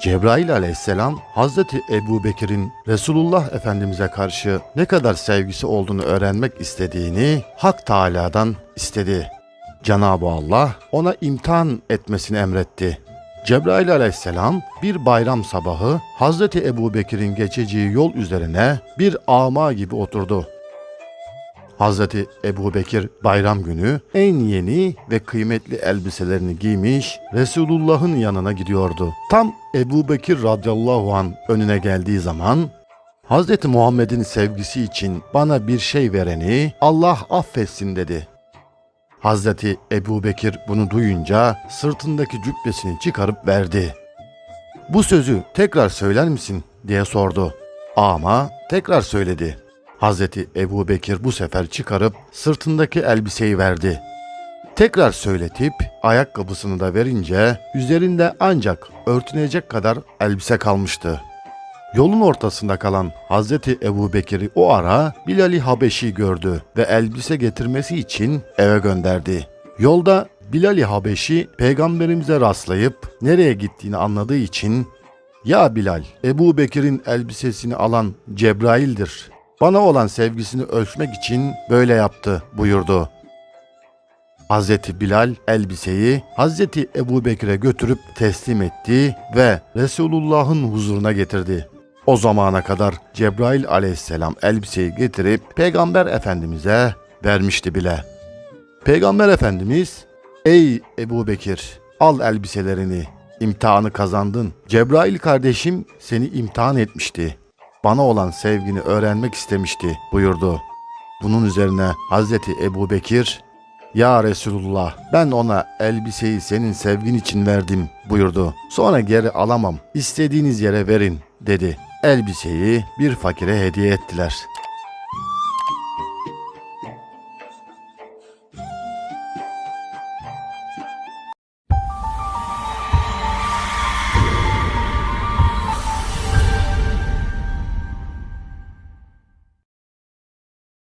Cebrail aleyhisselam Hazreti Ebu Bekir'in Resulullah Efendimiz'e karşı ne kadar sevgisi olduğunu öğrenmek istediğini Hak Teâlâ'dan istedi. Cenab-ı Allah ona imtihan etmesini emretti. Cebrail aleyhisselam bir bayram sabahı Hazreti Ebu Bekir'in geçeceği yol üzerine bir ama gibi oturdu. Hazreti Ebu Bekir bayram günü en yeni ve kıymetli elbiselerini giymiş Resulullah'ın yanına gidiyordu. Tam Ebu Bekir radıyallahu an önüne geldiği zaman Hazreti Muhammed'in sevgisi için bana bir şey vereni Allah affetsin dedi. Hazreti Ebu Bekir bunu duyunca sırtındaki cübbesini çıkarıp verdi. Bu sözü tekrar söyler misin diye sordu. Ama tekrar söyledi. Hazreti Ebu Bekir bu sefer çıkarıp sırtındaki elbiseyi verdi. Tekrar söyletip ayakkabısını da verince üzerinde ancak örtünecek kadar elbise kalmıştı. Yolun ortasında kalan Hazreti Ebu Bekir'i o ara Bilal-i Habeşi gördü ve elbise getirmesi için eve gönderdi. Yolda Bilal-i Habeşi peygamberimize rastlayıp nereye gittiğini anladığı için ''Ya Bilal, Ebu Bekir'in elbisesini alan Cebrail'dir. Bana olan sevgisini ölçmek için böyle yaptı.'' buyurdu. Hazreti Bilal elbiseyi Hazreti Ebu Bekir'e götürüp teslim etti ve Resulullah'ın huzuruna getirdi. O zamana kadar Cebrail aleyhisselam elbiseyi getirip Peygamber Efendimiz'e vermişti bile. Peygamber Efendimiz, ''Ey Ebu Bekir, al elbiselerini, imtihanı kazandın. Cebrail kardeşim seni imtihan etmişti. Bana olan sevgini öğrenmek istemişti.'' buyurdu. Bunun üzerine Hazreti Ebu Bekir, ''Ya Resulullah, ben ona elbiseyi senin sevgin için verdim.'' buyurdu. ''Sonra geri alamam, istediğiniz yere verin.'' dedi. Elbiseyi bir fakire hediye ettiler.